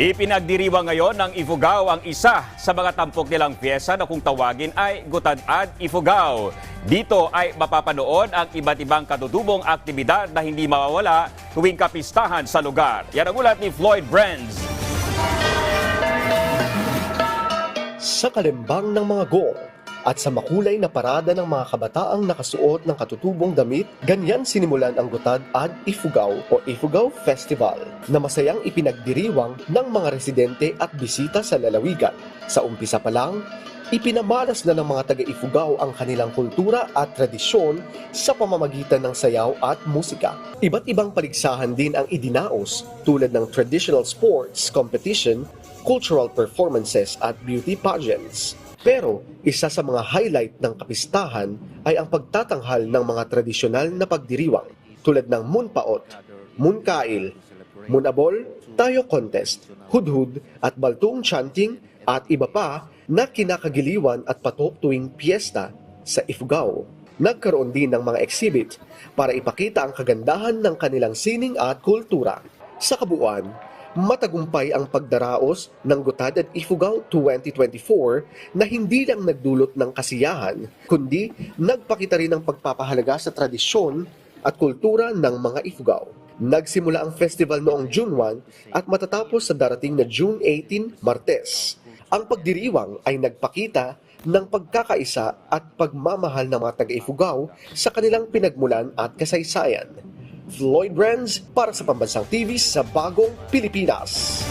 Ipinagdiriwang ngayon ng Ifugao ang isa sa mga tampok nilang pyesa na kung tawagin ay Gutad-ad Ifugao. Dito ay mapapanood ang iba't ibang katutubong aktibidad na hindi mawawala tuwing kapistahan sa lugar. Yan ang ulat ni Floyd Brands. Sa kalimbang ng mga gong at sa makulay na parada ng mga kabataang nakasuot ng katutubong damit, ganyan sinimulan ang Gutad ad Ifugao o Ifugao Festival na masayang ipinagdiriwang ng mga residente at bisita sa lalawigan. Sa umpisa pa lang, ipinamalas na ng mga taga-Ifugao ang kanilang kultura at tradisyon sa pamamagitan ng sayaw at musika. Iba't ibang paligsahan din ang idinaos tulad ng traditional sports competition, cultural performances at beauty pageants. Pero isa sa mga highlight ng kapistahan ay ang pagtatanghal ng mga tradisyonal na pagdiriwang tulad ng Munpaot, Munkail, Munabol, Tayo Contest, Hudhud at Baltung Chanting at iba pa na kinakagiliwan at patok tuwing piyesta sa Ifugao. Nagkaroon din ng mga exhibit para ipakita ang kagandahan ng kanilang sining at kultura. Sa kabuuan, matagumpay ang pagdaraos ng Gutad at Ifugao 2024 na hindi lang nagdulot ng kasiyahan, kundi nagpakita rin ng pagpapahalaga sa tradisyon at kultura ng mga Ifugao. Nagsimula ang festival noong June 1 at matatapos sa darating na June 18, Martes. Ang pagdiriwang ay nagpakita ng pagkakaisa at pagmamahal ng mga taga-Ifugao sa kanilang pinagmulan at kasaysayan. Floyd Brands para sa Pambansang TV sa Bagong Pilipinas.